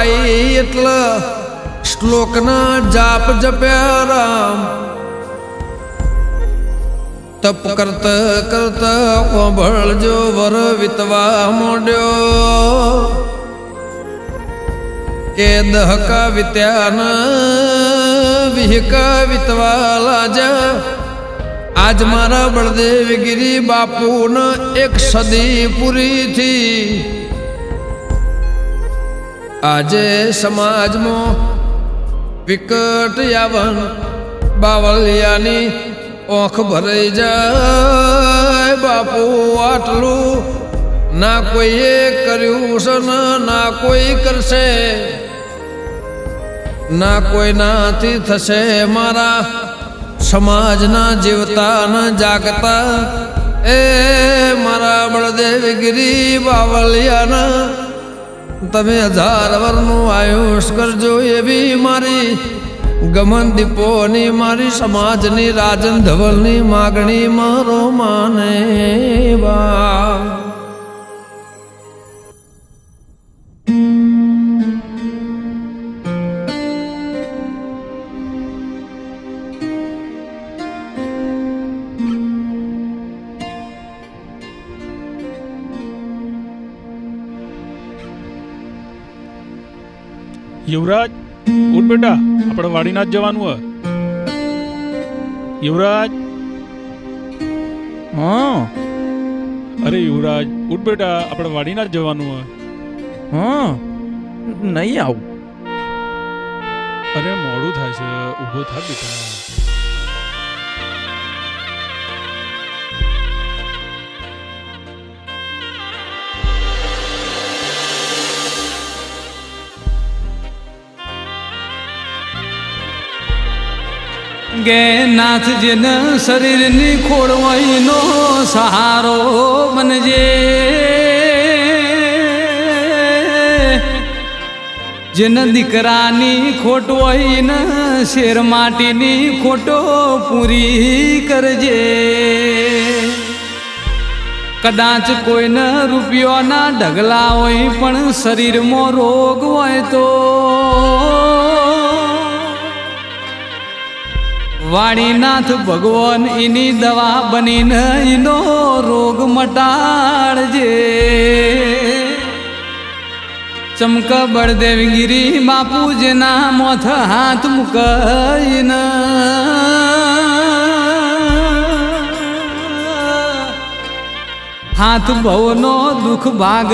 સમજણ એટલે શ્લોકના જાપ જપ્યા રામ. તપ કરત કરત ઓભળજો વર વિતવા મોડ્યો. કે દહકા વિત્યાન વિહકા વિતવા લાજા. આજ મારા બળદેવગીરી બાપુન એક સદી પૂરી થી. આજે સમાજમાં વિકટ યાવન બાવલિયાની ઓંખ ભરાઈ જાય. બાપુ આટલું ના કોઈએ કર્યું છે ને કોઈ કરશે. ના કોઈનાથી થશે મારા સમાજના જીવતા ન જાગતા. એ મારા બળદેવગીરી બાવલિયાના તમે હજાર વરનું આયુષ કરજો એવી મારી ગમન દીપોની, મારી સમાજની રાજન ધવલની માગણી મારો માને બા યુવરાજ ઉઠ બેટા આપણે વાડીના જ જવાનું હોય. યુવરાજ? હા. અરે યુવરાજ ઉઠ બેટા આપણે વાડીના જ જવાનું હોય. હા. નહીં આવું. અરે મોડું થાય છે ઊભો થા બેટા. ગે નાથજીને શરીરની ખોળવાઈનો સહારો બનજે જેન દીકરાની ખોટ હોય શેર માટીની ખોટો પૂરી કરજે. કદાચ કોઈને રૂપિયોના ઢગલા હોય પણ શરીરમાં રોગ હોય તો વાણીનાથ ભગવાન એની દવા બનીને એનો રોગ મટાડજે ચમક બળદેવગીરી બાપુ જેના મોથ હાથ મુકઈને હાથ ભવનો દુઃખ ભાગ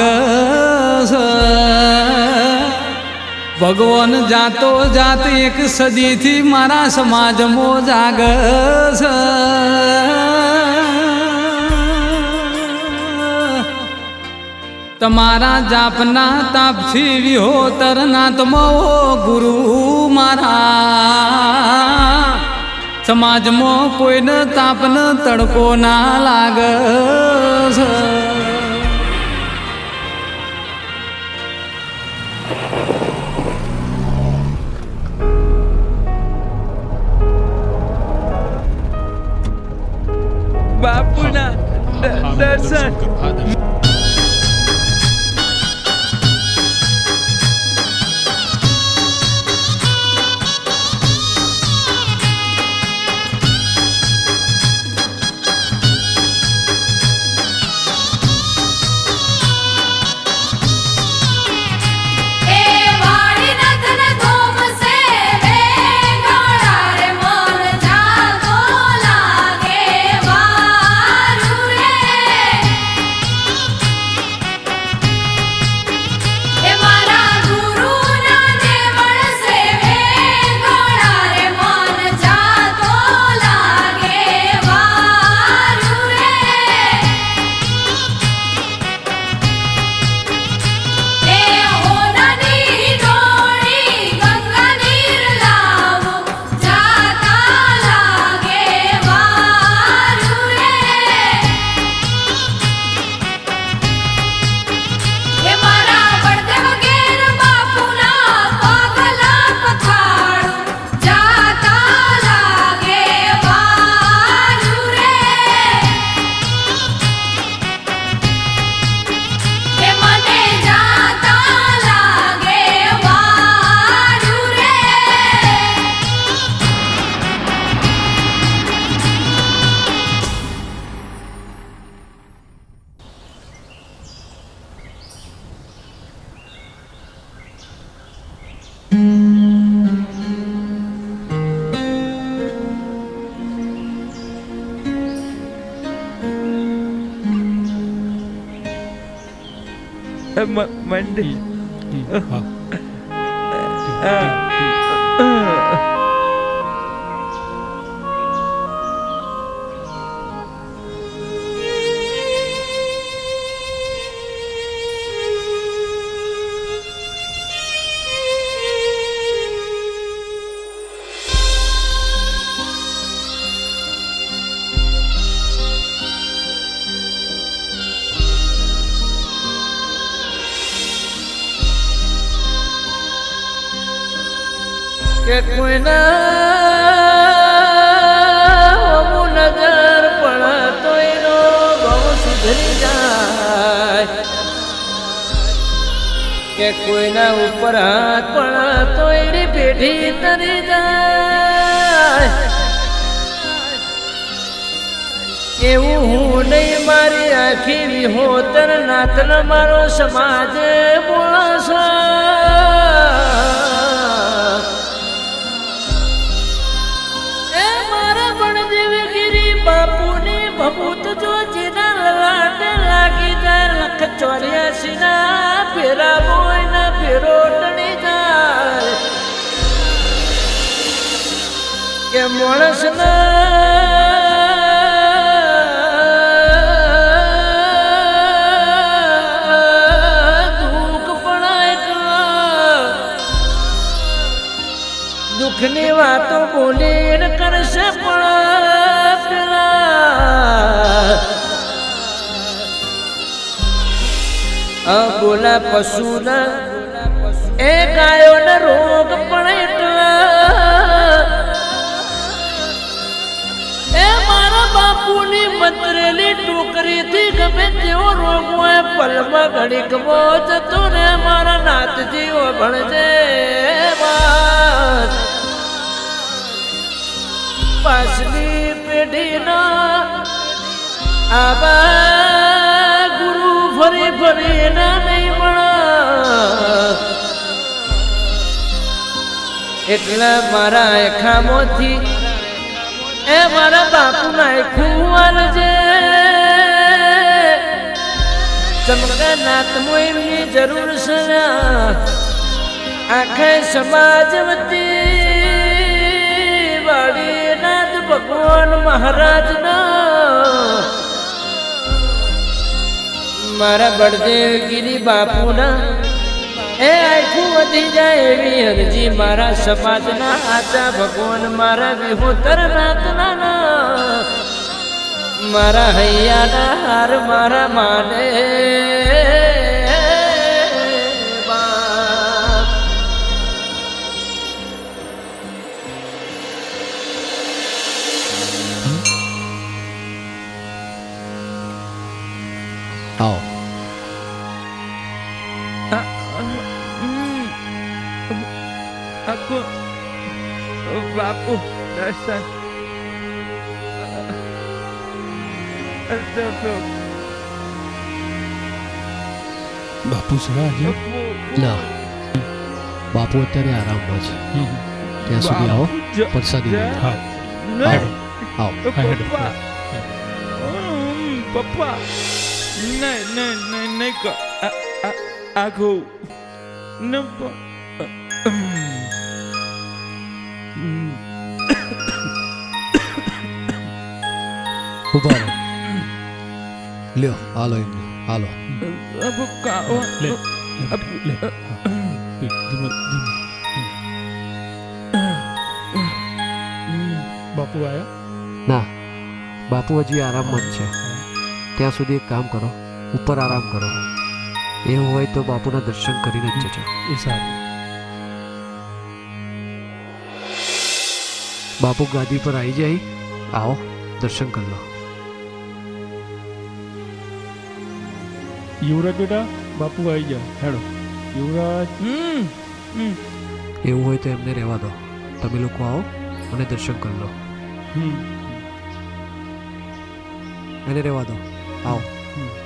છે. ભગવાન જાતો જાત એક સદીથી મારા સમાજમાં જાગ. તમારા જાપના તાપથી વિહોતર નાતમો ગુરુ મારા સમાજમાં કોઈને તાપન તડકો ના લાગ છે. બાપુના મ- મંડી કોઈના ઉપર હાથ પણ તો એની પેઢી તરી જાય. એવું હું નહીં, મારી આખી વિહોતર નાતન મારો સમાજ બોલશે. બોલા પશુના એ ગાયોને રોગ પણ એટલા એ મારા બાપુની મંત્રેલી ટોકરીથી ગમે તેવો રોગ હોય, પલમાં ઘડીક જતો રે મારા નાથજીઓ ભણજે પાછલી પેઢીના આવા ફરી ફરી ના નહીં મળે એટલે મારા એખામાંથી એ મારા બાપુ નાખ્યું વાલજે. ચમકા નાતમો એમની જરૂર છે આખે સમાજ વતી વાળી નાથ ભગવાન મહારાજ મારા બળદેવ ગીરી બાપુના. એ આખું વધી જાય એવી અરજી મારા સમાજના આચા ભગવાન, મારા વિહોતર નાથના મારા હૈયાના હાર મારા માને. આવો. બાપુ દર્શન બાપુ સરા આજે ના બાપુ અત્યારે આરામમાં છે ત્યાં સુધી આવો પરસાદી આવો આવો. પપ્પા નહીં નહીં નહીં નહીં આખું ન. ઊભા રહો લ્યો હાલો એમને હાલો લે લે બાપુ આયા ના બાપુ હજી આરામમાં જ છે ત્યાં સુધી એક કામ કરો ઉપર આરામ કરો એવું હોય તો બાપુના દર્શન કરીને જ જજો એ સારું બાપુ ગાદી પર આવી જાય. આવો દર્શન કરી લો. યુવરાજ બેટા બાપુ આવી ગયા. હેડો. યુવરાજ. હમ હમ. એવું હોય તો એમને રહેવા દો. તમે લોકો આવો અને દર્શન કરી લો. હમ. એને રહેવા દો. આવો. આવો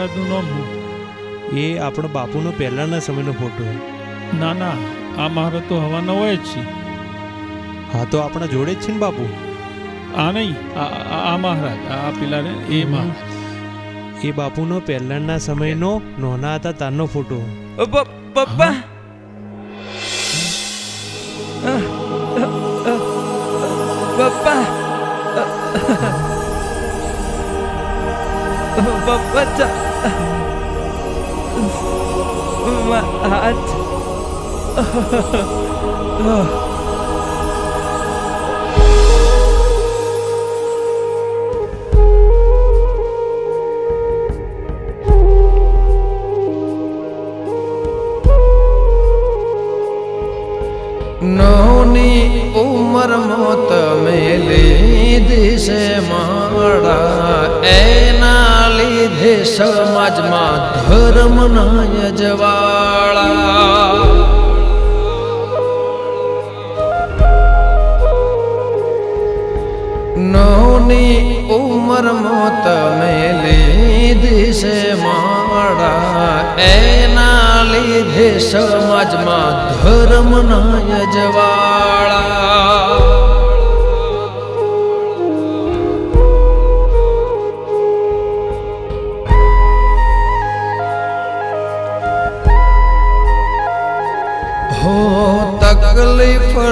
મહારાજનું નામ એ આપણા બાપુનો પહેલાંના સમયનો ફોટો ના ના આ મહારાજ તો હવાના હોય જ છે. હા તો આપણા જોડે જ છે ને બાપુ? આ નહીં આ મહારાજ આ પેલા ને એ મહારાજ. એ બાપુનો પહેલાંના સમયનો નોના હતા તારનો ફોટો પપ્પા. પપ્પા. પપ્પા হাত સમાજમાં ધર્મ ના યજવાળા નવની ઉમર મોત મેલી દિશે માળા. એના લીધે સમાજમાં ધર્મ ના યજવાળા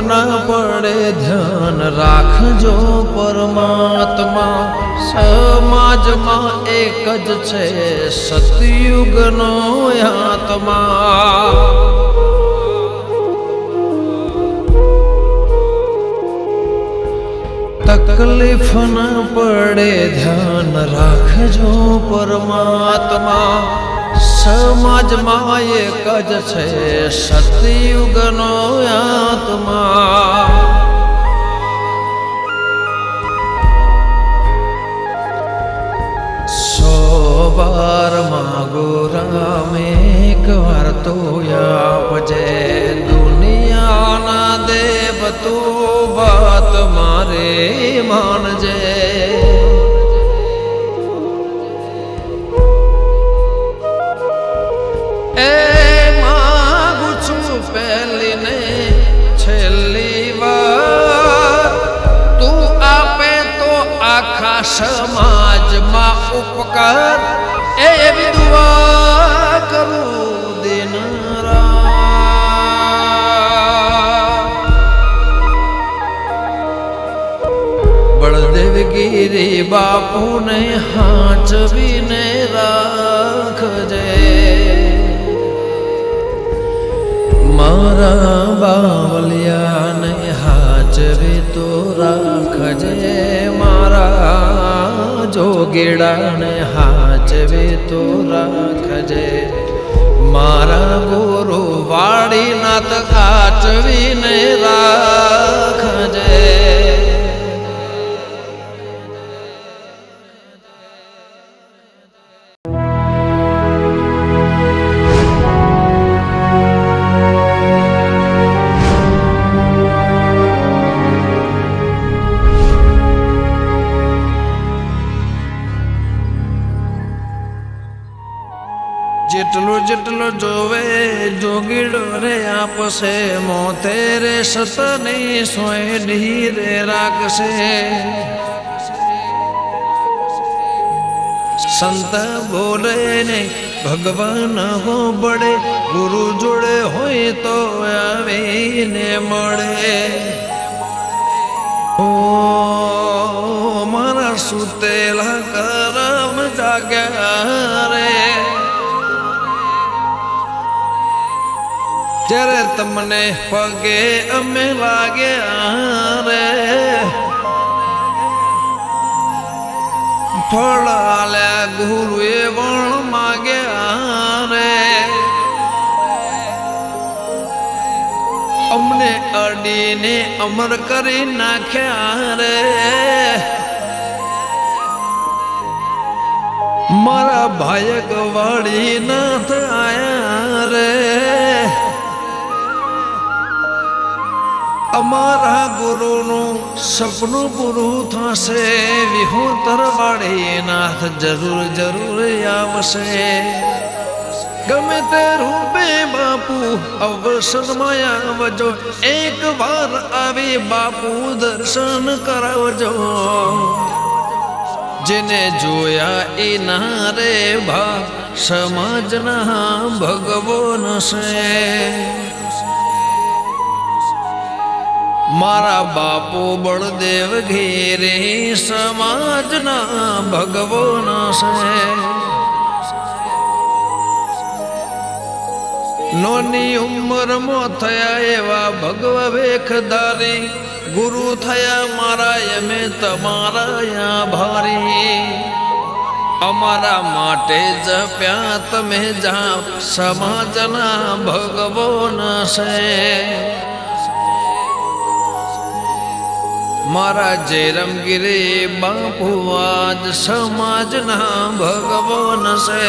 ના પડે ધ્યાન રાખજો પરમાત્મા. સમાજમાં એક જ છે સતયુગનો આત્મા. તકલીફ ન પડે ધ્યાન રાખજો પરમાત્મા. સમાજમાં એક જ છે સતયુગનો આત્મા. સો વાર માગો રામ, એક વાર તો આપજે દુનિયાના દેવ તું ઉપકાર એવી દુઆ કરું દિન રાત. બળદેવગીરી બાપુને હાંચવીને રાખજે. મારા બાવલિયાને હાચવી તો રાખજે. મારા હાચવે તો રાખજે. મારા ગુરુ વાડીનાથ હાચવીને રાખજે જેટલો જોવે, જોગીડો રે આપશે, મોતે રે સતની સોય રે રાખશે. સંત બોલે ને, ભગવાન હો બળે, ગુરુ જોડે હોય તો આવીને મળે. ઓ મારા સુતેલા કરમ જાગ્યા રે. જ્યારે તમને પગે અમે લાગ્યા રે. ફળ આલ્યા ગુરુએ વણ માગ્યા રે. અમને અડીને અમર કરી નાખ્યા રે. મારા ભાયક વાળી નાથ આયા ગુરુનું સપનું પૂરું થશે. વિહુતર વાળી નાથ જરૂર જરૂર આવશે. ગમે તે રૂપે બાપુ અવસરમાં આવજો એક વાર આવી બાપુ દર્શન કરાવજો. જેને જોયા એ ના રે ભા, સમાજના ભગવાન છે મારા બાપુ બળદેવ ઘેરે સમાજના ભગવાન છે. નોની ઉંમરમાં થયા એવા ભગવ ભેખદારી ગુરુ થયા મારા એમે તમારા ભારી અમારા માટે જપ્યા તમે જા, સમાજના ભગવાન છે. મારા જયરામગીરી રમગીરે આજ સમાજના ભગવાન છે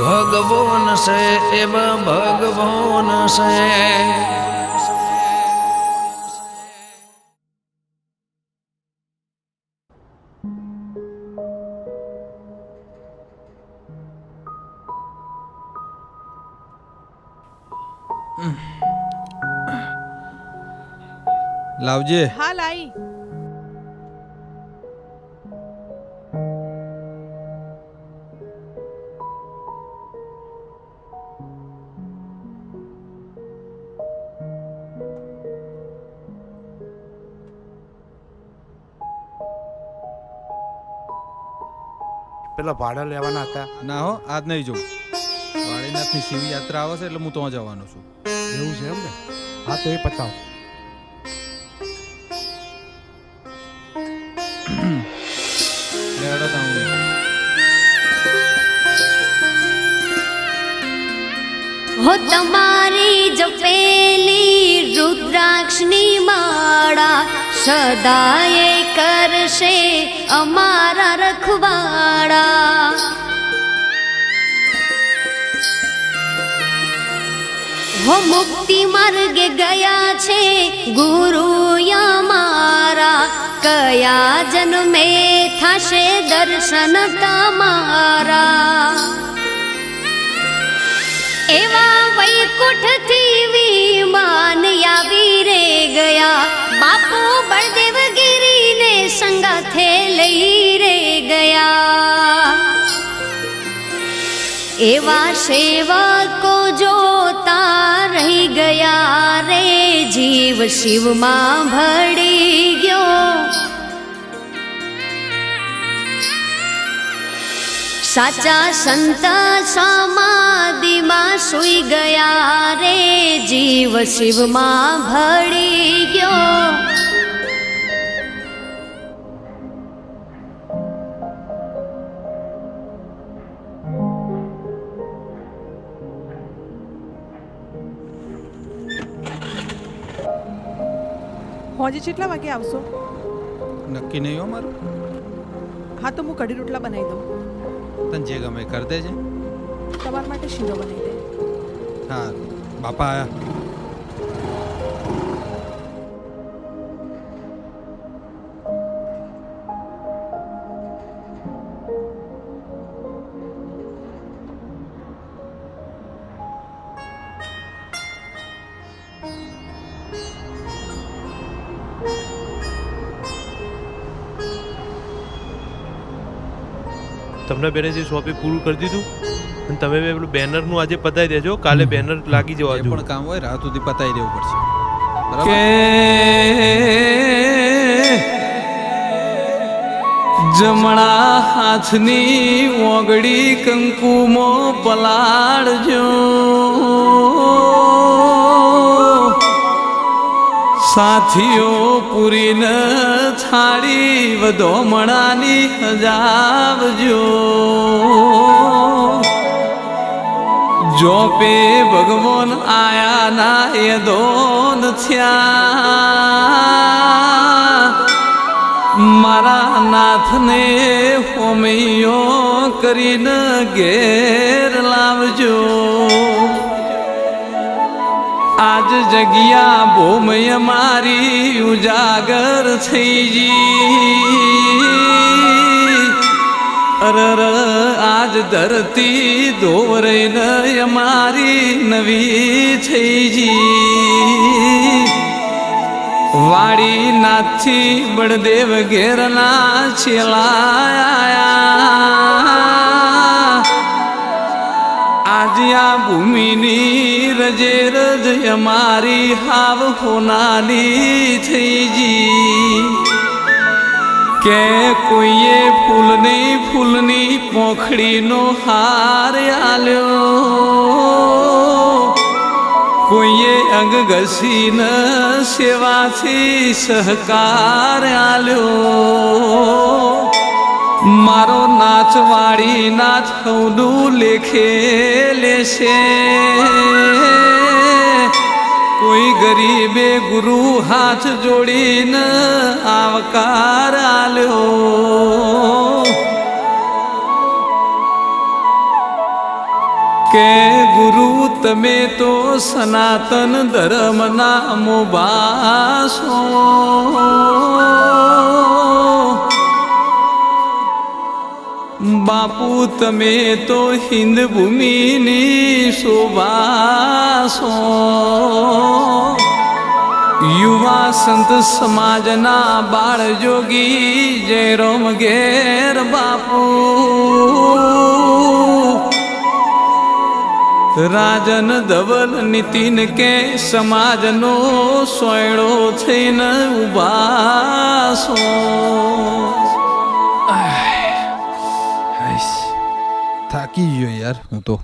ભગવાન છે એવા ભગવાન છે. લાવજે. હા લાઈ. પેલા ભાડા લેવાના હતા. ના હો આજ નહીં જવું. વાળીનાથની શિવ યાત્રા આવે છે એટલે હું ત્યાં જવાનો છું. એવું છે એમ ને? હા તો એ પતાવો. લેવડો તાં હું હો તમારી જપેલી રુદ્રાક્ષની માળા સદાય કરશે. અમારા રખવાડા. હો મુક્તિ માર્ગે ગયા છે ગુરુ મારા કયા જન્મે થશે દર્શન તમારા? એવા વૈકુંઠથી વિમાન આવી રે ગયા. બાપુ બળદેવ ગીરીને સંગાથે લઈ રે ગયા. એવા સેવકો જોતા રહી ગયા રે. જીવ શિવમાં ભળી ગયો. સાચા સંત સમાધિમાં સુઈ ગયા રે જીવ શિવમાં ભળી ગયો હોજે કેટલા વાગે આવશો નક્કી નહીં હો મારું હા તો હું કઢી રોટલા બનાવી દઉં તને જે ગમે કર દેજે. તમારા માટે શીરો બનાવી દે. હા બાપા આયા તમને બેને જે શોપે પૂરું કરી દીધું અને તમે બે પેલું બેનરનું આજે પતાવી દેજો કાલે બેનર લાગી જવા જે જો પણ કામ હોય રાત સુધી પતાવી દેવું પડશે. કે જમણા હાથની ઓગળી કંકુમો પલાળજો. સાથીઓ, પૂરીને છાડી વધોમણાની હજાવજો. જો પે ભગવાન આયા ના એ દોન થયા. મારા નાથને હોમૈયો કરીને ઘેર લાવજો. આજ જગ્યા ભૂમય મારી ઉજાગર થઈ જી. અરર આજ ધરતી ધોવરઈને મારી નવી થઈ જી. વાડી નાથી બળદેવ ઘેરના છેલાયા આ ભૂમિની રજે રજ અમારી હાવ હોનાલી થઈ જી. કે કોઈએ ફૂલની ફૂલની પોખડીનો હાર આલ્યો. કોઈએ અંગ ઘસીન સેવાથી સહકાર આલ્યો. મારો નાચવાળી નાચ હવનું લેખે લેશે. કોઈ ગરીબે ગુરુ હાથ જોડીને આવકાર આલ્યો. કે ગુરુ, તમે તો સનાતન ધર્મના મોબાસો. બાપુ, તમે તો હિન્દ ભૂમિની શોભાસો યુવા સંત સમાજના બાળ જોગી જયરામ ઘેર બાપુ. રાજન ધવલ નીતિન કે સમાજનો સોયડો થઈને ઉભાસો. થાકી ગયો યાર હું તો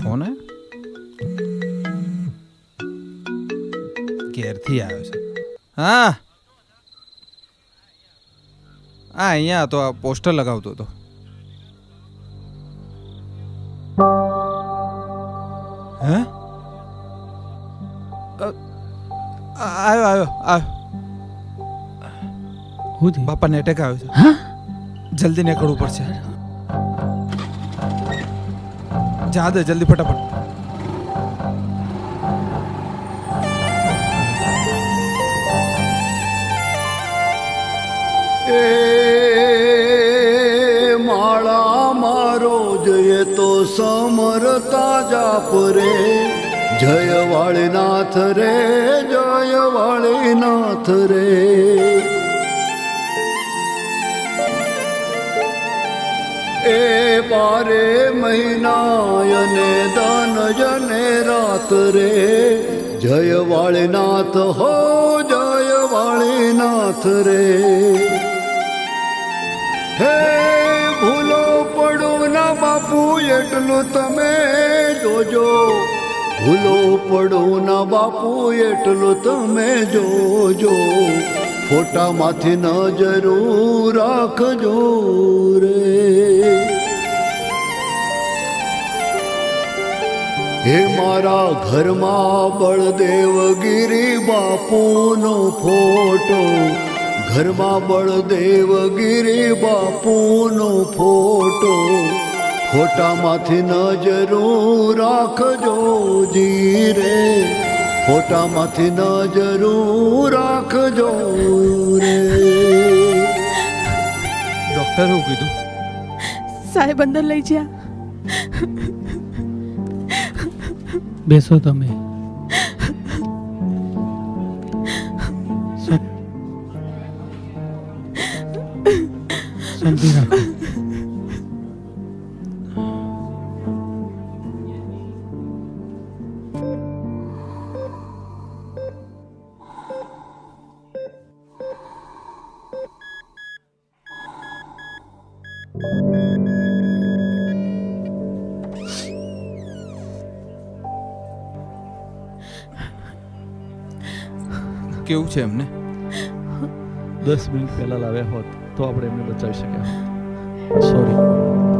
ફોન ઘેરથી આવ્યો છે હા હા અહીંયા તો આ પોસ્ટર લગાવતો હતો હે આવ્યો આવ્યો આવ્યો આવ્યો બાપાને એટેક આવ્યો છે. જલ્દી નીકળવું પડશે. જા દે જલ્દી ફટાફટ. એ માળા મારો જય તો સમરતા જાપ રે. જય વાળીનાથ રે જય વાળીનાથ રે. બારે મહિનાયને દાન જને રાત રે જય વાળીનાથ હો જય વાળીનાથ રે હે ભૂલો પડો ના બાપુ એટલું તમે જોજો ભૂલો પડું ના બાપુ એટલું તમે જોજો ફોટામાંથી નજરું રાખજો રે હે મારા ઘરમાં બળદેવગીરી બાપુનો ફોટો. ઘરમાં બળદેવગીરી બાપુનો ફોટો. ફોટામાંથી નજરું રાખજો જી રે ફોટામાંથી નજરું રાખજો રે. ડોક્ટર હું કીધું? સાહેબ અંદર લઈ જ્યા. બેસો તમે. કેવું છે એમને? દસ મિનિટ પહેલા લાવ્યા હોત તો આપણે એમને બચાવી શક્યા. સોરી